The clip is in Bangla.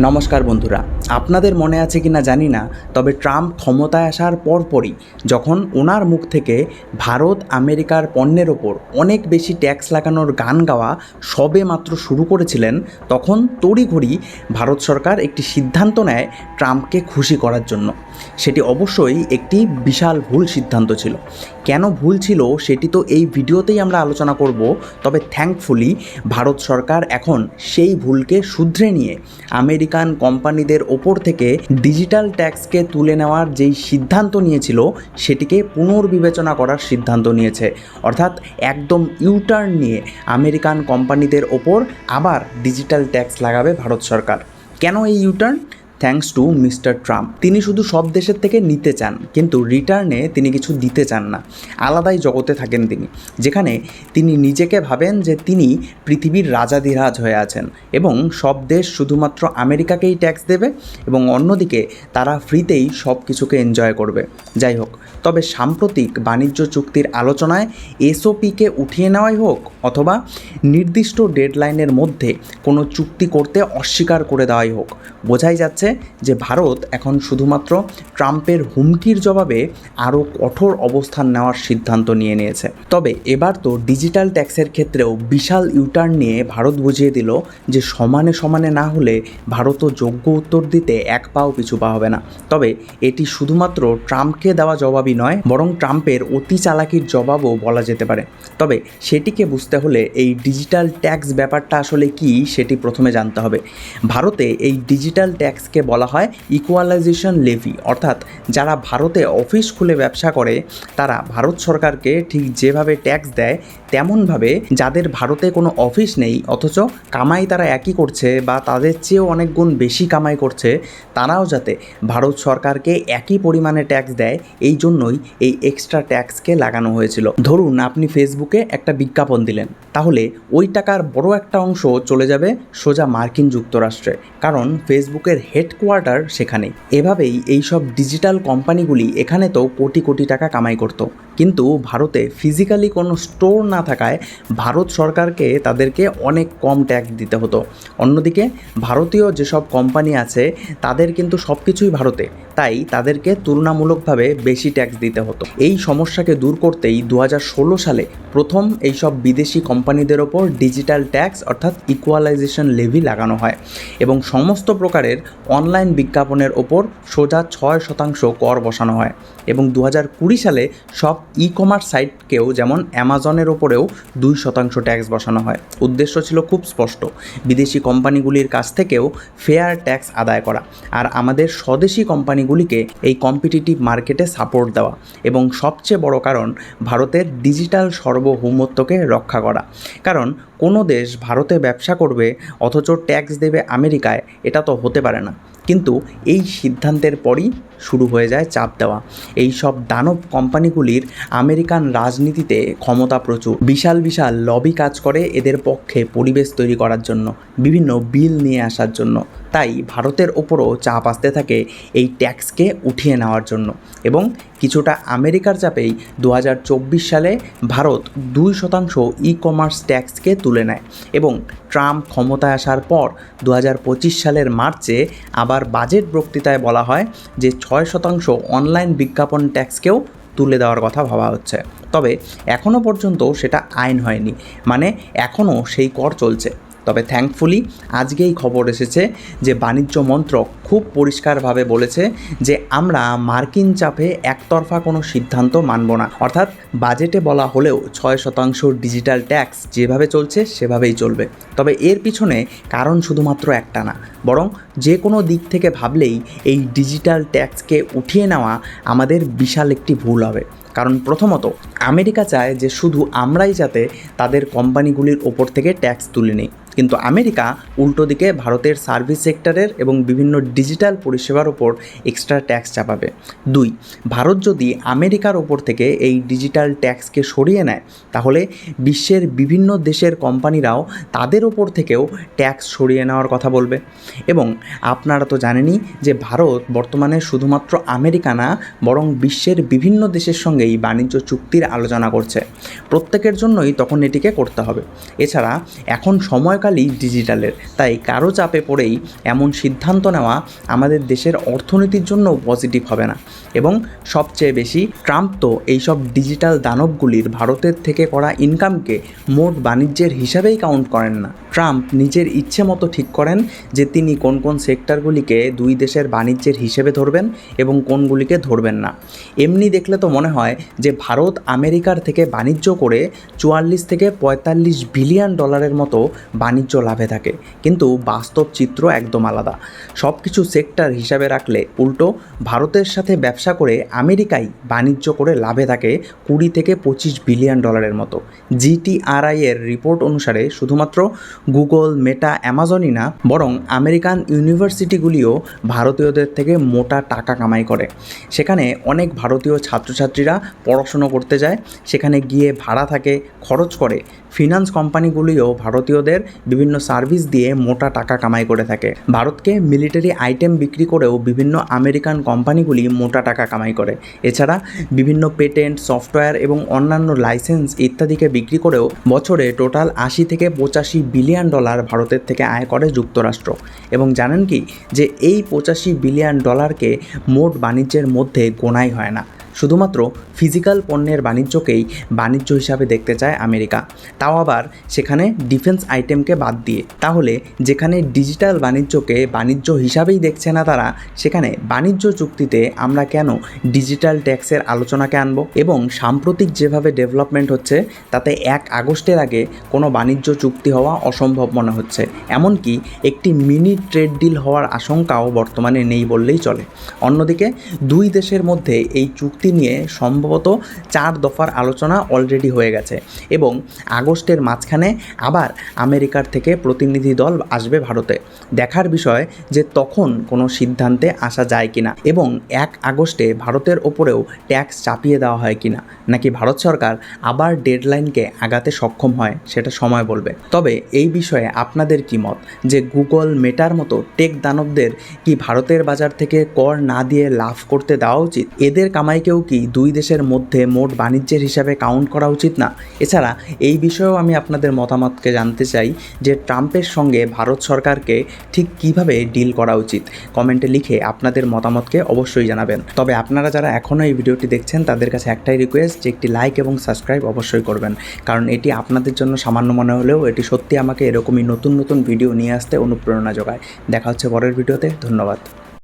নমস্কার বন্ধুরা। আপনাদের মনে আছে কি না জানি না, তবে ট্রাম্প ক্ষমতায় আসার পরপরই যখন ওনার মুখ থেকে ভারত আমেরিকার পণ্যের ওপর অনেক বেশি ট্যাক্স লাগানোর গান গাওয়া সবে মাত্র শুরু করেছিলেন, তখন তড়িঘড়ি ভারত সরকার একটি সিদ্ধান্ত নেয় ট্রাম্পকে খুশি করার জন্য। সেটি অবশ্যই একটি বিশাল ভুল সিদ্ধান্ত ছিল। কেন ভুল ছিল সেটি তো এই ভিডিওতেই আমরা আলোচনা করব, তবে থ্যাঙ্কফুলি ভারত সরকার এখন সেই ভুলকে শুধরে নিয়ে আমেরিকান কোম্পানিদের ওপর থেকে ডিজিটাল ট্যাক্সকে তুলে নেওয়ার যেই সিদ্ধান্ত নিয়েছিল, সেটিকে পুনর্বিবেচনা করার সিদ্ধান্ত নিয়েছে। অর্থাৎ একদম ইউটার্ন নিয়ে আমেরিকান কোম্পানিদের ওপর আবার ডিজিটাল ট্যাক্স লাগাবে ভারত সরকার। কেন এই U turn thanks to mister Trump. তিনি শুধু সব দেশের থেকে নিতে চান, কিন্তু রিটার্নে তিনি কিছু দিতে চান না। আলাদাই জগতে থাকেন তিনি, যেখানে তিনি নিজেকে ভাবেন যে তিনি পৃথিবীর রাজাধিরাজ হয়ে আছেন এবং সব দেশ শুধুমাত্র আমেরিকাকেই ট্যাক্স দেবে এবং অন্যদিকে তারা ফ্রিতেই সব কিছুকে এনজয় করবে। যাই হোক, তবে সাম্প্রতিক বাণিজ্য চুক্তির আলোচনায় এসওপিকে উঠিয়ে নেওয়াই হোক অথবা নির্দিষ্ট ডেডলাইনের মধ্যে কোনো চুক্তি করতে অস্বীকার করে দেওয়াই হোক, বোঝাই যাচ্ছে যে ভারত এখন শুধুমাত্র ট্রাম্পের হুমকির জবাবে আরও কঠোর অবস্থান নেওয়ার সিদ্ধান্ত নিয়ে নিয়েছে। তবে এবার তো ডিজিটাল ট্যাক্সের ক্ষেত্রেও বিশাল ইউটার্ন নিয়ে ভারত বুঝিয়ে দিল যে সমানে সমানে না হলে ভারতও যোগ্য উত্তর দিতে এক পাও পিছু পা হবে না। তবে এটি শুধুমাত্র ট্রাম্পকে দেওয়া জবাবই নয়, বরং ট্রাম্পের অতি চালাকির জবাবও বলা যেতে পারে। তবে সেটিকে বুঝতে হলে এই ডিজিটাল ট্যাক্স ব্যাপারটা আসলে কি সেটি প্রথমে জানতে হবে। ভারতে এই ডিজিটাল ট্যাক্সকে বলা হয় ইকুয়ালাইজেশন লেভি অর্থাৎ যারা ভারতে অফিস খুলে ব্যবসা করে, তারা ভারত সরকারকে ঠিক যেভাবে ট্যাক্স দেয়, তেমনভাবে যাদের ভারতে কোনো অফিস নেই, অথচ কামাই তারা একই করছে বা তাদের চেয়েও অনেক গুণ বেশি কামাই করছে, তারাও যাতে ভারত সরকারকে একই পরিমাণে ট্যাক্স দেয়, এই জন্যই এই এক্সট্রা ট্যাক্সকে লাগানো হয়েছিল। ধরুন আপনি ফেসবুকে একটা বিজ্ঞাপন দিলেন, তাহলে ওই টাকার বড় একটা অংশ চলে যাবে সোজা মার্কিন যুক্তরাষ্ট্রে। কারণ ফেসবুকের হেডকোয়ার্টার সেখানে এভাবেই এই সব ডিজিটাল কোম্পানিগুলি এখানে তো কোটি কোটি টাকা কামাই করতো। কিন্তু ভারতে ফিজিক্যালি কোনো স্টোর না থাকায় ভারত সরকারকে তাদেরকে অনেক কম ট্যাক্স দিতে হতো। অন্যদিকে ভারতীয় যেসব কোম্পানি আছে, তাদের কিন্তু সব কিছুই ভারতে। তাই তাদেরকে তুলনামূলকভাবে বেশি ট্যাক্স দিতে হতো। এই সমস্যাকে দূর করতেই দু হাজার ষোলো সালে প্রথম এইসব বিদেশি কোম্পানিদের ওপর ডিজিটাল ট্যাক্স অর্থাৎ ইকুয়ালাইজেশন লেভি লাগানো হয়। এবং সমস্ত প্রকারের অনলাইন বিজ্ঞাপনের ওপর সোজা ছয় শতাংশ কর বসানো হয় এবং দু হাজার কুড়ি সালে সব ই কমার্স সাইটকেও যেমন অ্যামাজনের ওপরেও দুই শতাংশ ট্যাক্স বসানো হয়। উদ্দেশ্য ছিল খুব স্পষ্ট, বিদেশি কোম্পানিগুলির কাছ থেকেও ফেয়ার ট্যাক্স আদায় করা আর আমাদের স্বদেশি কোম্পানিগুলিকে এই কম্পিটিটিভ মার্কেটে সাপোর্ট দেওয়া এবং সবচেয়ে বড় কারণ ভারতের ডিজিটাল সার্বভৌমত্বকে রক্ষা করা। কারণ কোনো দেশ ভারতে ব্যবসা করবে অথচ ট্যাক্স দেবে আমেরিকায়, এটা তো হতে পারে না। কিন্তু এই সিদ্ধান্তের পরই শুরু হয়ে যায় চাপ দেওয়া। এই সব দানব কোম্পানিগুলির আমেরিকান রাজনীতিতে ক্ষমতা প্রচুর। বিশাল বিশাল লবি কাজ করে এদের পক্ষে পরিবেশ তৈরি করার জন্য, বিভিন্ন বিল নিয়ে আসার জন্য। তাই ভারতের ওপরও চাপ আসতে থাকে এই ট্যাক্সকে উঠিয়ে নেওয়ার জন্য এবং কিছুটা আমেরিকার চাপেই দু হাজার চব্বিশ সালে ভারত দুই শতাংশ ই কমার্স ট্যাক্সকে তুলে নেয় এবং ট্রাম্প ক্ষমতায় আসার পর দু হাজার পঁচিশ সালের মার্চে আবার বাজেট বক্তৃতায় বলা হয় যে ছয় শতাংশ অনলাইন বিজ্ঞাপন ট্যাক্সকেও তুলে দেওয়ার কথা ভাবা হচ্ছে। তবে এখনও পর্যন্ত সেটা আইন হয়নি। মানে এখনও সেই কর চলছে। তবে থ্যাঙ্কফুলি আজকেই খবর এসেছে যে বাণিজ্য মন্ত্রক খুব পরিষ্কারভাবে বলেছে যে আমরা মার্কিন চাপে একতরফা কোনো সিদ্ধান্ত মানব না। অর্থাৎ বাজেটে বলা হলেও ছয় শতাংশ ডিজিটাল ট্যাক্স যেভাবে চলছে সেভাবেই চলবে। তবে এর পিছনে কারণ শুধুমাত্র একটা না, বরং যে কোনো দিক থেকে ভাবলেই এই ডিজিটাল ট্যাক্সকে উঠিয়ে নেওয়া আমাদের বিশাল একটি ভুল হবে। কারণ প্রথমত, আমেরিকা চায় যে শুধু আমরাই যাতে তাদের কোম্পানিগুলির ওপর থেকে ট্যাক্স তুলে নিই। কিন্তু আমেরিকা উল্টো দিকে ভারতের সার্ভিস সেক্টরের এবং বিভিন্ন ডিজিটাল পরিষেবার ওপর এক্সট্রা ট্যাক্স চাপাবে। দুই, ভারত যদি আমেরিকার ওপর থেকে এই ডিজিটাল ট্যাক্সকে সরিয়ে নেয়, তাহলে বিশ্বের বিভিন্ন দেশের কোম্পানিরাও তাদের ওপর থেকেও ট্যাক্স সরিয়ে নেওয়ার কথা বলবে। এবং আপনারা তো জানেনই যে ভারত বর্তমানে শুধুমাত্র আমেরিকা না, বরং বিশ্বের বিভিন্ন দেশের সঙ্গেই বাণিজ্য চুক্তির আলোচনা করছে। প্রত্যেকের জন্যই তখন এটিকে করতে হবে। এছাড়া এখন সময় টাকাকালই ডিজিটালের। তাই কারও চাপে পড়েই এমন সিদ্ধান্ত নেওয়া আমাদের দেশের অর্থনীতির জন্য পজিটিভ হবে না। এবং সবচেয়ে বেশি ট্রাম্প তো এইসব ডিজিটাল দানবগুলির ভারতের থেকে করা ইনকামকে মোট বাণিজ্যের হিসাবেই কাউন্ট করেন না। ট্রাম্প নিজের ইচ্ছে মতো ঠিক করেন যে তিনি কোন কোন সেক্টরগুলিকে দুই দেশের বাণিজ্যের হিসেবে ধরবেন এবং কোনগুলিকে ধরবেন না। এমনি দেখলে তো মনে হয় যে ভারত আমেরিকার থেকে বাণিজ্য করে চুয়াল্লিশ থেকে পঁয়তাল্লিশ বিলিয়ন ডলারের মতো বাণিজ্য লাভে থাকে, কিন্তু বাস্তব চিত্র একদম আলাদা। সব কিছু সেক্টর হিসাবে রাখলে উল্টো, ভারতের সাথে ব্যবসা করে আমেরিকাই বাণিজ্য করে লাভে থাকে কুড়ি থেকে পঁচিশ বিলিয়ন ডলারের মতো। জিটিআরআই এর রিপোর্ট অনুসারে শুধুমাত্র গুগল, মেটা অ্যামাজনই না, বরং আমেরিকান ইউনিভার্সিটিগুলিও ভারতীয়দের থেকে মোটা টাকা কামাই করে। সেখানে অনেক ভারতীয় ছাত্রছাত্রীরা পড়াশুনো করতে যায়, সেখানে গিয়ে ভাড়া থাকে, খরচ করে ফিনান্স কোম্পানিগুলিও ভারতীয়দের বিভিন্ন সার্ভিস দিয়ে মোটা টাকা কামাই করে থাকে। ভারতকে মিলিটারি আইটেম বিক্রি করেও বিভিন্ন আমেরিকান কোম্পানিগুলি মোটা টাকা কামাই করে। এছাড়া বিভিন্ন পেটেন্ট, সফটওয়্যার এবং অন্যান্য লাইসেন্স ইত্যাদিকে বিক্রি করেও বছরে টোটাল আশি থেকে পঁচাশি বিলিয়ন ডলার ভারতের থেকে আয় করে যুক্তরাষ্ট্র। এবং জানেন কি? যে এই পঁচাশি বিলিয়ন ডলারকে মোট বাণিজ্যের মধ্যে গোনাই হয় না। শুধুমাত্র ফিজিক্যাল পণ্যের বাণিজ্যকেই বাণিজ্য হিসাবে দেখতে চায় আমেরিকা। তাও আবার সেখানে ডিফেন্স আইটেমকে বাদ দিয়ে। তাহলে যেখানে ডিজিটাল বাণিজ্যকে বাণিজ্য হিসাবেই দেখছে না তারা, সেখানে বাণিজ্য চুক্তিতে আমরা কেন ডিজিটাল ট্যাক্সের আলোচনাকে আনব? এবং সাম্প্রতিক যেভাবে ডেভেলপমেন্ট হচ্ছে, তাতে এক আগস্টের আগে কোনো বাণিজ্য চুক্তি হওয়া অসম্ভব মনে হচ্ছে। এমনকি একটি মিনি ট্রেড ডিল হওয়ার আশঙ্কাও বর্তমানে নেই বললেই চলে। অন্যদিকে দুই দেশের মধ্যে এই চুক্তি নিয়ে সম্ভবত চার দফার আলোচনা অলরেডি হয়ে গেছে এবং আগস্টের মাঝখানে আবার আমেরিকার থেকে প্রতিনিধি দল আসবে ভারতে। দেখার বিষয় যে তখন কোনো সিদ্ধান্তে আসা যায় কিনা এবং এক আগস্টে ভারতের ওপরেও ট্যাক্স চাপিয়ে দেওয়া হয় কিনা, নাকি ভারত সরকার আবার ডেডলাইনকে আগাতে সক্ষম হয় সেটা সময় বলবে। তবে এই বিষয়ে আপনাদের কি মত? যে গুগল, মেটার মতো টেক দানবদের কি ভারতের বাজার থেকে কর না দিয়ে লাভ করতে দেওয়া উচিত? এদের কামাইকেও কি দুই দেশের মধ্যে মোট বাণিজ্যের হিসাবে কাউন্ট করা উচিত না? এছাড়া, এই বিষয়েও আমি আপনাদের মতামতকে জানতে চাই যে ট্রাম্পের সঙ্গে ভারত সরকারকে ঠিক কীভাবে ডিল করা উচিত? কমেন্টে লিখে আপনাদের মতামতকে অবশ্যই জানাবেন। তবে আপনারা যারা এখনও এই ভিডিওটি দেখছেন, তাদের কাছে একটাই রিকোয়েস্ট যে একটি লাইক এবং সাবস্ক্রাইব অবশ্যই করবেন। কারণ এটি আপনাদের জন্য সামান্য মনে হলেও এটি সত্যি আমাকে এরকমই নতুন নতুন ভিডিও নিয়ে আসতে অনুপ্রেরণা যোগায়। দেখা হচ্ছে পরের ভিডিওতে। ধন্যবাদ।